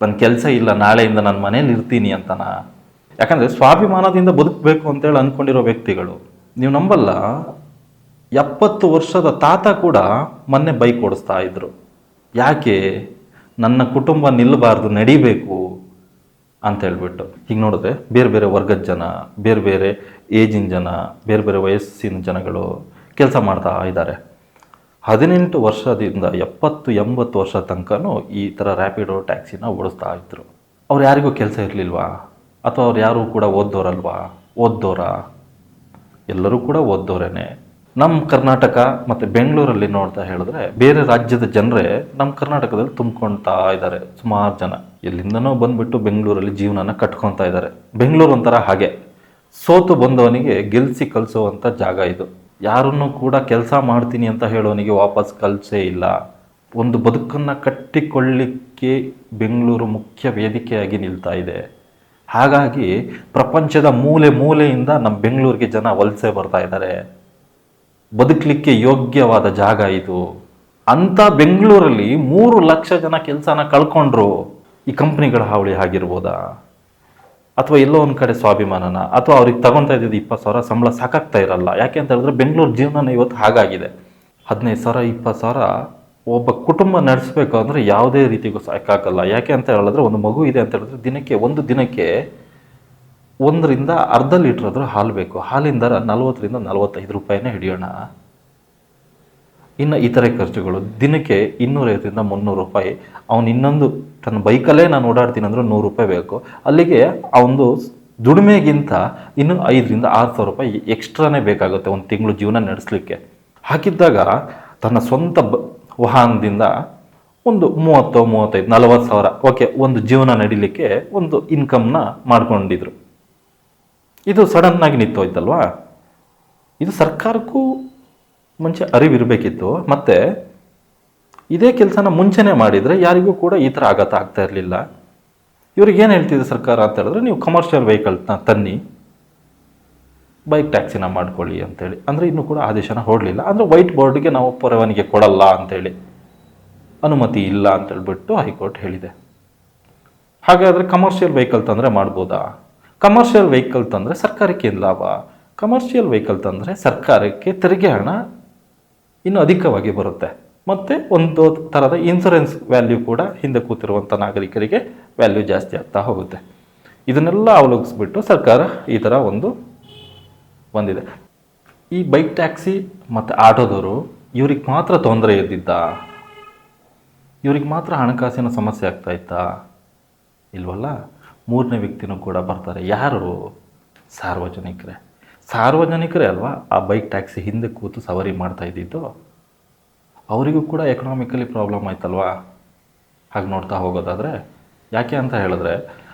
ನನ್ನ ಕೆಲಸ ಇಲ್ಲ, ನಾಳೆಯಿಂದ ನಾನು ಮನೇಲಿ ಇರ್ತೀನಿ ಅಂತನ? ಯಾಕಂದರೆ ಸ್ವಾಭಿಮಾನದಿಂದ ಬದುಕಬೇಕು ಅಂತೇಳಿ ಅಂದ್ಕೊಂಡಿರೋ ವ್ಯಕ್ತಿಗಳು. ನೀವು ನಂಬಲ್ಲ? ಎಪ್ಪತ್ತು ವರ್ಷದ ತಾತ ಕೂಡ ಮೊನ್ನೆ ಬೈಕ್ ಓಡಿಸ್ತಾ ಇದ್ರು. ಯಾಕೆ? ನನ್ನ ಕುಟುಂಬ ನಿಲ್ಲಬಾರ್ದು, ನಡಿಬೇಕು ಅಂತ ಹೇಳ್ಬಿಟ್ಟು. ಈಗ ನೋಡಿದ್ರೆ ಬೇರೆ ಬೇರೆ ವರ್ಗದ ಜನ, ಬೇರೆ ಬೇರೆ ಏಜಿನ ಜನ, ಬೇರೆ ಬೇರೆ ವಯಸ್ಸಿನ ಜನಗಳು ಕೆಲಸ ಮಾಡ್ತಾ ಇದ್ದಾರೆ. ಹದಿನೆಂಟು ವರ್ಷದಿಂದ ಎಪ್ಪತ್ತು, ಎಂಬತ್ತು ವರ್ಷ ತನಕನೂ ಈ ಥರ ರ್ಯಾಪಿಡೋ ಟ್ಯಾಕ್ಸಿನ ಓಡಿಸ್ತಾ ಇದ್ರು. ಅವ್ರು ಯಾರಿಗೂ ಕೆಲಸ ಇರಲಿಲ್ವಾ? ಅಥವಾ ಅವ್ರು ಯಾರು ಕೂಡ ಓದ್ದೋರಲ್ವಾ? ಓದ್ದೋರ? ಎಲ್ಲರೂ ಕೂಡ ಓದ್ದೋರೇನೆ. ನಮ್ಮ ಕರ್ನಾಟಕ ಮತ್ತು ಬೆಂಗಳೂರಲ್ಲಿ ನೋಡ್ತಾ ಹೇಳಿದ್ರೆ ಬೇರೆ ರಾಜ್ಯದ ಜನರೇ ನಮ್ಮ ಕರ್ನಾಟಕದಲ್ಲಿ ತುಂಬ್ಕೊಳ್ತಾ ಇದ್ದಾರೆ. ಸುಮಾರು ಜನ. ಎಲ್ಲಿಂದನೋ ಬಂದ್ಬಿಟ್ಟು ಬೆಂಗಳೂರಲ್ಲಿ ಜೀವನನ ಕಟ್ಕೊತಾ ಇದ್ದಾರೆ. ಬೆಂಗಳೂರು ಒಂಥರ ಹಾಗೆ. ಸೋತು ಬಂದವನಿಗೆ ಗೆಲ್ಸಿ ಕಲಿಸುವಂಥ ಜಾಗ ಇದು. ಯಾರನ್ನು ಕೂಡ ಕೆಲಸ ಮಾಡ್ತೀನಿ ಅಂತ ಹೇಳೋನಿಗೆ ವಾಪಸ್ ಕಲಿಸೇ ಇಲ್ಲ. ಒಂದು ಬದುಕನ್ನು ಕಟ್ಟಿಕೊಳ್ಳಿಕ್ಕೆ ಬೆಂಗಳೂರು ಮುಖ್ಯ ವೇದಿಕೆಯಾಗಿ ನಿಲ್ತಾ ಇದೆ. ಹಾಗಾಗಿ ಪ್ರಪಂಚದ ಮೂಲೆ ಮೂಲೆಯಿಂದ ನಮ್ಮ ಬೆಂಗಳೂರಿಗೆ ಜನ ವಲಸೆ ಬರ್ತಾ ಇದ್ದಾರೆ. ಬದುಕಲಿಕ್ಕೆ ಯೋಗ್ಯವಾದ ಜಾಗ ಇದು. ಅಂಥ ಬೆಂಗಳೂರಲ್ಲಿ ಮೂರು ಲಕ್ಷ ಜನ ಕೆಲಸನ ಕಳ್ಕೊಂಡ್ರು ಈ ಕಂಪ್ನಿಗಳ ಹಾವಳಿ ಆಗಿರ್ಬೋದಾ? ಅಥವಾ ಎಲ್ಲೋ ಒಂದು ಕಡೆ ಸ್ವಾಭಿಮಾನನ? ಅಥವಾ ಅವ್ರಿಗೆ ತಗೊತಾ ಇದ್ದಿದ್ದು ಇಪ್ಪತ್ತು ಸಾವಿರ ಸಂಬಳ ಸಾಕಾಗ್ತಾ ಇರಲ್ಲ? ಯಾಕೆ ಅಂತ ಹೇಳಿದ್ರೆ ಬೆಂಗಳೂರು ಜೀವನನ ಇವತ್ತು ಹಾಗಾಗಿದೆ. ಹದಿನೈದು ಸಾವಿರ, ಇಪ್ಪತ್ತು ಸಾವಿರ ಒಬ್ಬ ಕುಟುಂಬ ನಡೆಸಬೇಕು ಅಂದರೆ ಯಾವುದೇ ರೀತಿಗೂ ಸಾಕಾಗಲ್ಲ. ಯಾಕೆ ಅಂತ ಹೇಳಿದ್ರೆ ಒಂದು ಮಗು ಇದೆ ಅಂತ ಹೇಳಿದ್ರೆ ದಿನಕ್ಕೆ ಒಂದು ದಿನಕ್ಕೆ ಒಂದರಿಂದ ಅರ್ಧ ಲೀಟ್ರ್ ಆದರೂ ಹಾಲು ಬೇಕು. ಹಾಲಿನ ದರ ನಲ್ವತ್ತರಿಂದ ನಲವತ್ತೈದು ರೂಪಾಯಿನೇ ಹಿಡಿಯೋಣ. ಇನ್ನು ಇತರೆ ಖರ್ಚುಗಳು. ದಿನಕ್ಕೆ ಇನ್ನೂರೈವತ್ತರಿಂದ ಮುನ್ನೂರು ರೂಪಾಯಿ. ಅವನು ಇನ್ನೊಂದು, ತನ್ನ ಬೈಕಲ್ಲೇ ನಾನು ಓಡಾಡ್ತೀನಿ ಅಂದ್ರೆ ನೂರು ರೂಪಾಯಿ ಬೇಕು. ಅಲ್ಲಿಗೆ ಆ ಒಂದು ದುಡಿಮೆಗಿಂತ ಇನ್ನು ಐದರಿಂದ ಆರು ಸಾವಿರ ರೂಪಾಯಿ ಎಕ್ಸ್ಟ್ರಾನೇ ಬೇಕಾಗುತ್ತೆ ಒಂದು ತಿಂಗಳು ಜೀವನ ನಡೆಸಲಿಕ್ಕೆ. ಹಾಕಿದ್ದಾಗ ತನ್ನ ಸ್ವಂತ ಬ, ವಾಹನದಿಂದ ಒಂದು ಮೂವತ್ತು, ಮೂವತ್ತೈದು, ನಲವತ್ತು ಸಾವಿರ, ಓಕೆ, ಒಂದು ಜೀವನ ನಡಿಲಿಕ್ಕೆ ಒಂದು ಇನ್ಕಮ್ನ ಮಾಡ್ಕೊಂಡಿದ್ರು. ಇದು ಸಡನ್ನಾಗಿ ನಿಂತೋಯ್ತಲ್ವಾ ಇದು ಸರ್ಕಾರಕ್ಕೂ ಮುಂಚೆ ಅರಿವಿರಬೇಕಿತ್ತು. ಮತ್ತು ಇದೇ ಕೆಲಸನ ಮುಂಚೆನೇ ಮಾಡಿದರೆ ಯಾರಿಗೂ ಕೂಡ ಈ ಥರ ಆಘಾತ ಆಗ್ತಾ ಇರಲಿಲ್ಲ. ಇವ್ರಿಗೆ ಏನು ಹೇಳ್ತಿದೆ ಸರ್ಕಾರ ಅಂತ ಹೇಳಿದ್ರೆ ನೀವು ಕಮರ್ಷಿಯಲ್ ವೆಹಿಕಲ್ನ ತನ್ನಿ ಬೈಕ್ ಟ್ಯಾಕ್ಸಿನ ಮಾಡ್ಕೊಳ್ಳಿ ಅಂತೇಳಿ. ಅಂದರೆ ಇನ್ನೂ ಕೂಡ ಆದೇಶನ ಹೊರಡಲಿಲ್ಲ ಅಂದರೆ ವೈಟ್ ಬೋರ್ಡ್ಗೆ ನಾವು ಪರವಾನಿಗೆ ಕೊಡಲ್ಲ ಅಂತೇಳಿ ಅನುಮತಿ ಇಲ್ಲ ಅಂತೇಳ್ಬಿಟ್ಟು ಹೈಕೋರ್ಟ್ ಹೇಳಿದೆ. ಹಾಗಾದರೆ ಕಮರ್ಷಿಯಲ್ ವೆಹಿಕಲ್ ತಂದರೆ ಮಾಡ್ಬೋದಾ? ಕಮರ್ಷಿಯಲ್ ವೆಹಿಕಲ್ ತಂದರೆ ಸರ್ಕಾರಕ್ಕೆ ಏನು ಲಾಭ. ಕಮರ್ಷಿಯಲ್ ವೆಹಿಕಲ್ ತಂದರೆ ಸರ್ಕಾರಕ್ಕೆ ತೆರಿಗೆ ಹಣ ಇನ್ನೂ ಅಧಿಕವಾಗಿ ಬರುತ್ತೆ. ಮತ್ತು ಒಂದು ಥರದ ಇನ್ಸೂರೆನ್ಸ್ ವ್ಯಾಲ್ಯೂ ಕೂಡ ಹಿಂದೆ ಕೂತಿರುವಂಥ ನಾಗರಿಕರಿಗೆ ವ್ಯಾಲ್ಯೂ ಜಾಸ್ತಿ ಆಗ್ತಾ ಹೋಗುತ್ತೆ. ಇದನ್ನೆಲ್ಲ ಅವಲೋಕಿಸ್ಬಿಟ್ಟು ಸರ್ಕಾರ ಈ ಥರ ಒಂದು ಬಂದಿದೆ. ಈ ಬೈಕ್ ಟ್ಯಾಕ್ಸಿ ಮತ್ತು ಆಟೋದವರು ಇವ್ರಿಗೆ ಮಾತ್ರ ತೊಂದರೆ ಇದ್ದಿದ್ದ ಇವ್ರಿಗೆ ಮಾತ್ರ ಹಣಕಾಸಿನ ಸಮಸ್ಯೆ ಆಗ್ತಾ ಇತ್ತಾ? ಇಲ್ವಲ್ಲ? ಮೂರನೇ ವ್ಯಕ್ತಿನೂ ಕೂಡ ಬರ್ತಾರೆ. ಯಾರು? ಸಾರ್ವಜನಿಕರೇ. ಸಾರ್ವಜನಿಕರೇ ಅಲ್ವಾ? ಆ ಬೈಕ್ ಟ್ಯಾಕ್ಸಿ ಹಿಂದೆ ಕೂತು ಸವಾರಿ ಮಾಡ್ತಾ ಇದ್ದಿದ್ದು. ಅವರಿಗೂ ಕೂಡ ಎಕನಾಮಿಕಲಿ ಪ್ರಾಬ್ಲಮ್ ಆಯ್ತಲ್ವಾ? ಹಾಗೆ ನೋಡ್ತಾ ಹೋಗೋದಾದರೆ, ಯಾಕೆ ಅಂತ ಹೇಳಿದ್ರೆ,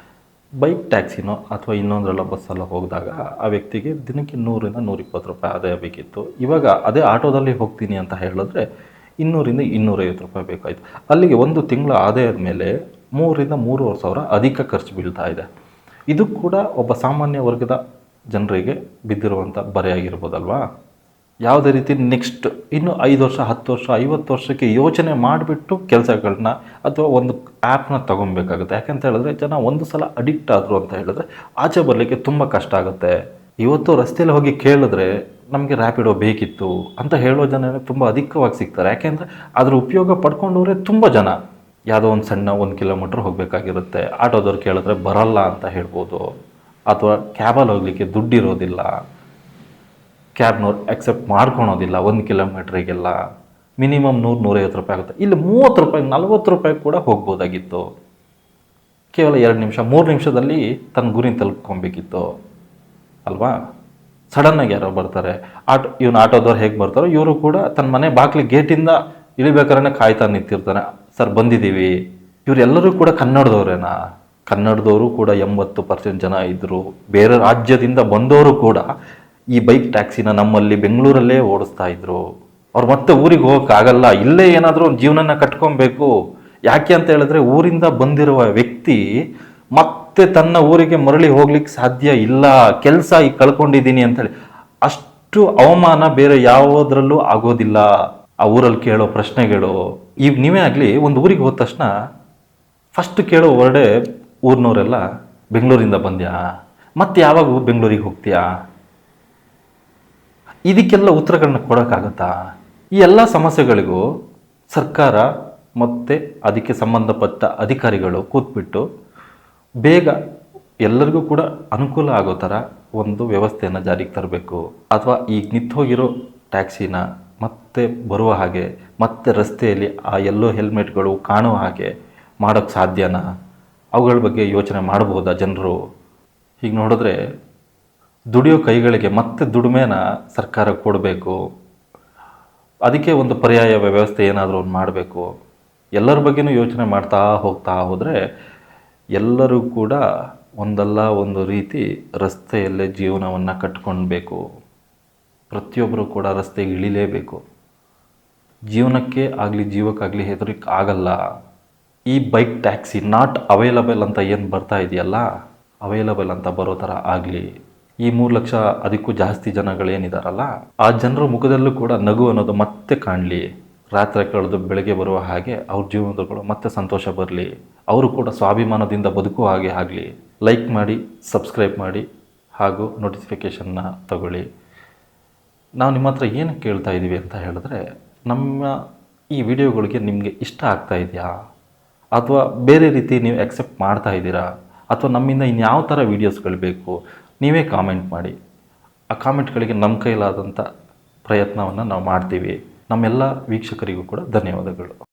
ಬೈಕ್ ಟ್ಯಾಕ್ಸಿನೋ ಅಥವಾ ಇನ್ನೊಂದರಲ್ಲ ಬಸ್ಸಲ್ಲ ಹೋಗಿದಾಗ ಆ ವ್ಯಕ್ತಿಗೆ ದಿನಕ್ಕೆ ನೂರಿಂದ ನೂರಿಪ್ಪತ್ತು ರೂಪಾಯಿ ಆದಾಯ ಬೇಕಿತ್ತು. ಇವಾಗ ಅದೇ ಆಟೋದಲ್ಲಿ ಹೋಗ್ತೀನಿ ಅಂತ ಹೇಳಿದ್ರೆ ಇನ್ನೂರಿಂದ ಇನ್ನೂರೈವತ್ತು ರೂಪಾಯಿ ಬೇಕಾಯಿತು. ಅಲ್ಲಿಗೆ ಒಂದು ತಿಂಗಳ ಆದಾಯದ ಮೇಲೆ ಮೂರರಿಂದ ಮೂರುವರೆ ಸಾವಿರ ಅಧಿಕ ಖರ್ಚು ಬೀಳ್ತಾ ಇದೆ. ಇದು ಕೂಡ ಒಬ್ಬ ಸಾಮಾನ್ಯ ವರ್ಗದ ಜನರಿಗೆ ಬಿದ್ದಿರುವಂಥ ಬರೆಯಾಗಿರ್ಬೋದಲ್ವಾ ಯಾವುದೇ ರೀತಿ ನೆಕ್ಸ್ಟ್ ಇನ್ನು ಐದು ವರ್ಷ, ಹತ್ತು ವರ್ಷ, ಐವತ್ತು ವರ್ಷಕ್ಕೆ ಯೋಚನೆ ಮಾಡಿಬಿಟ್ಟು ಕೆಲಸಗಳನ್ನ ಅಥವಾ ಒಂದು ಆ್ಯಪ್ನ ತೊಗೊಬೇಕಾಗುತ್ತೆ ಯಾಕಂತ ಹೇಳಿದ್ರೆ ಜನ ಒಂದು ಸಲ ಅಡಿಕ್ಟ್ ಆದರು ಅಂತ ಹೇಳಿದ್ರೆ ಆಚೆ ಬರಲಿಕ್ಕೆ ತುಂಬ ಕಷ್ಟ ಆಗುತ್ತೆ. ಇವತ್ತು ರಸ್ತೆಯಲ್ಲಿ ಹೋಗಿ ಕೇಳಿದ್ರೆ ನಮಗೆ ರ್ಯಾಪಿಡೋ ಬೇಕಿತ್ತು ಅಂತ ಹೇಳೋ ಜನ ತುಂಬ ಅಧಿಕವಾಗಿ ಸಿಗ್ತಾರೆ. ಯಾಕೆಂದರೆ ಅದರ ಉಪಯೋಗ ಪಡ್ಕೊಂಡವ್ರೆ ತುಂಬ ಜನ. ಯಾವುದೋ ಒಂದು ಸಣ್ಣ ಒಂದು ಕಿಲೋಮೀಟ್ರ್ ಹೋಗಬೇಕಾಗಿರುತ್ತೆ. ಆಟೋದವ್ರು ಕೇಳಿದ್ರೆ ಬರಲ್ಲ ಅಂತ ಹೇಳ್ಬೋದು. ಅಥವಾ ಕ್ಯಾಬಲ್ಲಿ ಹೋಗಲಿಕ್ಕೆ ದುಡ್ಡಿರೋದಿಲ್ಲ. ಕ್ಯಾಬ್ನವ್ರು ಅಕ್ಸೆಪ್ಟ್ ಮಾಡ್ಕೊಳೋದಿಲ್ಲ ಒಂದು ಕಿಲೋಮೀಟ್ರಿಗೆಲ್ಲ. ಮಿನಿಮಮ್ ನೂರು, ನೂರೈವತ್ತು ರೂಪಾಯಿ ಆಗುತ್ತೆ. ಇಲ್ಲಿ ಮೂವತ್ತು ರೂಪಾಯಿ, ನಲ್ವತ್ತು ರೂಪಾಯಿ ಕೂಡ ಹೋಗ್ಬೋದಾಗಿತ್ತು. ಕೇವಲ ಎರಡು ನಿಮಿಷ, ಮೂರು ನಿಮಿಷದಲ್ಲಿ ತನ್ನ ಗುರಿ ತಲುಪ್ಕೊಬೇಕಿತ್ತು. ಅಲ್ವಾ? ಸಡನ್ನಾಗಿ ಯಾರೋ ಬರ್ತಾರೆ. ಆಟೋ, ಇವನು ಆಟೋದವ್ರು ಹೇಗೆ ಬರ್ತಾರೋ, ಇವರು ಕೂಡ ತನ್ನ ಮನೆ ಬಾಗಿಲು ಗೇಟಿಂದ ಇಳಿಬೇಕಾದ್ರೆ ಕಾಯ್ತಾ ನಿಂತಿರ್ತಾನೆ ಸರ್ ಬಂದಿದ್ದೀವಿ. ಇವರೆಲ್ಲರೂ ಕೂಡ ಕನ್ನಡದವರೇನಾ? ಕನ್ನಡದವರು ಕೂಡ ಎಂಬತ್ತು ಪರ್ಸೆಂಟ್ ಜನ ಇದ್ದರು ಬೇರೆ ರಾಜ್ಯದಿಂದ ಬಂದವರು ಕೂಡ ಈ ಬೈಕ್ ಟ್ಯಾಕ್ಸಿನ ನಮ್ಮಲ್ಲಿ ಬೆಂಗಳೂರಲ್ಲೇ ಓಡಿಸ್ತಾ ಇದ್ರು. ಅವ್ರು ಮತ್ತೆ ಊರಿಗೆ ಹೋಗೋಕ್ಕಾಗಲ್ಲ. ಇಲ್ಲೇ ಏನಾದರೂ ಒಂದು ಜೀವನನ ಕಟ್ಕೊಬೇಕು. ಯಾಕೆ ಅಂತ ಹೇಳಿದ್ರೆ ಊರಿಂದ ಬಂದಿರುವ ವ್ಯಕ್ತಿ ಮತ್ತೆ ತನ್ನ ಊರಿಗೆ ಮರಳಿ ಹೋಗ್ಲಿಕ್ಕೆ ಸಾಧ್ಯ ಇಲ್ಲ. ಕೆಲಸ ಈಗ ಕಳ್ಕೊಂಡಿದ್ದೀನಿ ಅಂತೇಳಿ ಅಷ್ಟು ಅವಮಾನ ಬೇರೆ ಯಾವುದರಲ್ಲೂ ಆಗೋದಿಲ್ಲ. ಆ ಊರಲ್ಲಿ ಕೇಳೋ ಪ್ರಶ್ನೆಗಳು. ಈಗ ನೀವೇ ಆಗಲಿ ಒಂದು ಊರಿಗೆ ಹೋದ ತಕ್ಷಣ ಫಸ್ಟ್ ಕೇಳೋ ಹೊರಡೆ ಊರಿನವರೆಲ್ಲ ಬೆಂಗಳೂರಿಂದ ಬಂದ್ಯಾ? ಮತ್ತೆ ಯಾವಾಗ ಬೆಂಗಳೂರಿಗೆ ಹೋಗ್ತೀಯಾ? ಇದಕ್ಕೆಲ್ಲ ಉತ್ತರಗಳನ್ನ ಕೊಡೋಕ್ಕಾಗತ್ತಾ? ಈ ಎಲ್ಲ ಸಮಸ್ಯೆಗಳಿಗೂ ಸರ್ಕಾರ ಮತ್ತು ಅದಕ್ಕೆ ಸಂಬಂಧಪಟ್ಟ ಅಧಿಕಾರಿಗಳು ಕೂತ್ಬಿಟ್ಟು ಬೇಗ ಎಲ್ಲರಿಗೂ ಕೂಡ ಅನುಕೂಲ ಆಗೋ ಥರ ಒಂದು ವ್ಯವಸ್ಥೆಯನ್ನು ಜಾರಿಗೆ ತರಬೇಕು. ಅಥವಾ ಈಗ ನಿಂತೋಗಿರೋ ಟ್ಯಾಕ್ಸಿನ ಮತ್ತೆ ಬರುವ ಹಾಗೆ, ಮತ್ತೆ ರಸ್ತೆಯಲ್ಲಿ ಆ ಎಲ್ಲೋ ಹೆಲ್ಮೆಟ್ಗಳು ಕಾಣುವ ಹಾಗೆ ಮಾಡೋಕ್ಕೆ ಸಾಧ್ಯನಾ? ಅವುಗಳ ಬಗ್ಗೆ ಯೋಚನೆ ಮಾಡಬಹುದಾ ಜನರು? ಹೀಗೆ ನೋಡಿದ್ರೆ ದುಡಿಯೋ ಕೈಗಳಿಗೆ ಮತ್ತೆ ದುಡಿಮೆನ ಸರ್ಕಾರ ಕೊಡಬೇಕು? ಅದಕ್ಕೆ ಒಂದು ಪರ್ಯಾಯ ವ್ಯವಸ್ಥೆ ಏನಾದರೂ ಒಂದು ಮಾಡಬೇಕು? ಎಲ್ಲರ ಬಗ್ಗೆನೂ ಯೋಚನೆ ಮಾಡ್ತಾ ಹೋಗ್ತಾ ಹೋದರೆ ಎಲ್ಲರೂ ಕೂಡ ಒಂದಲ್ಲ ಒಂದು ರೀತಿ ರಸ್ತೆಯಲ್ಲೇ ಜೀವನವನ್ನು ಕಟ್ಕೊಳ್ಬೇಕು ಪ್ರತಿಯೊಬ್ಬರೂ ಕೂಡ ರಸ್ತೆಗೆ ಇಳಿಲೇಬೇಕು. ಜೀವನಕ್ಕೆ ಆಗಲಿ, ಜೀವಕ್ಕಾಗಲಿ ಹೆದರಿಕೆ ಆಗಲ್ಲ. ಈ ಬೈಕ್ ಟ್ಯಾಕ್ಸಿ ನಾಟ್ ಅವೈಲಬಲ್ ಅಂತ ಏನು ಬರ್ತಾ ಇದೆಯಲ್ಲ ಅವೈಲಬಲ್ ಅಂತ ಬರೋ ಥರ ಆಗಲಿ, ಈ ಮೂರು ಲಕ್ಷ ಅದಕ್ಕೂ ಜಾಸ್ತಿ ಜನಗಳೇನಿದಾರಲ್ಲ ಆ ಜನರ ಮುಖದಲ್ಲೂ ಕೂಡ ನಗು ಅನ್ನೋದು ಮತ್ತೆ ಕಾಣಲಿ. ರಾತ್ರಿ ಕಳೆದು ಬೆಳಗ್ಗೆ ಬರುವ ಹಾಗೆ ಅವ್ರ ಜೀವನಗಳು ಮತ್ತೆ ಸಂತೋಷ ಬರಲಿ. ಅವರು ಕೂಡ ಸ್ವಾಭಿಮಾನದಿಂದ ಬದುಕುವ ಹಾಗೆ ಆಗಲಿ. ಲೈಕ್ ಮಾಡಿ ಸಬ್ಸ್ಕ್ರೈಬ್ ಮಾಡಿ, ಹಾಗೂ ನೋಟಿಫಿಕೇಷನ್ನ ತಗೊಳ್ಳಿ. ನಾವು ನಿಮ್ಮ ಹತ್ರ ಏನು ಕೇಳ್ತಾ ಇದ್ದೀವಿ ಅಂತ ಹೇಳಿದ್ರೆ ನಮ್ಮ ಈ ವಿಡಿಯೋಗಳಿಗೆ ನಿಮಗೆ ಇಷ್ಟ ಆಗ್ತಾ ಇದೆಯಾ? ಅಥವಾ ಬೇರೆ ರೀತಿ ನೀವು ಎಕ್ಸೆಪ್ಟ್ ಮಾಡ್ತಾ ಇದ್ದೀರಾ? ಅಥವಾ ನಮ್ಮಿಂದ ಇನ್ಯಾವ ಥರ ವೀಡಿಯೋಸ್ಗಳು ಬೇಕು? ನೀವೇ ಕಾಮೆಂಟ್ ಮಾಡಿ. ಆ ಕಾಮೆಂಟ್ಗಳಿಗೆ ನಮ್ಮ ಕೈಲಾದಂಥ ಪ್ರಯತ್ನವನ್ನು ನಾವು ಮಾಡ್ತೀವಿ. ನಮ್ಮೆಲ್ಲ ವೀಕ್ಷಕರಿಗೂ ಕೂಡ ಧನ್ಯವಾದಗಳು.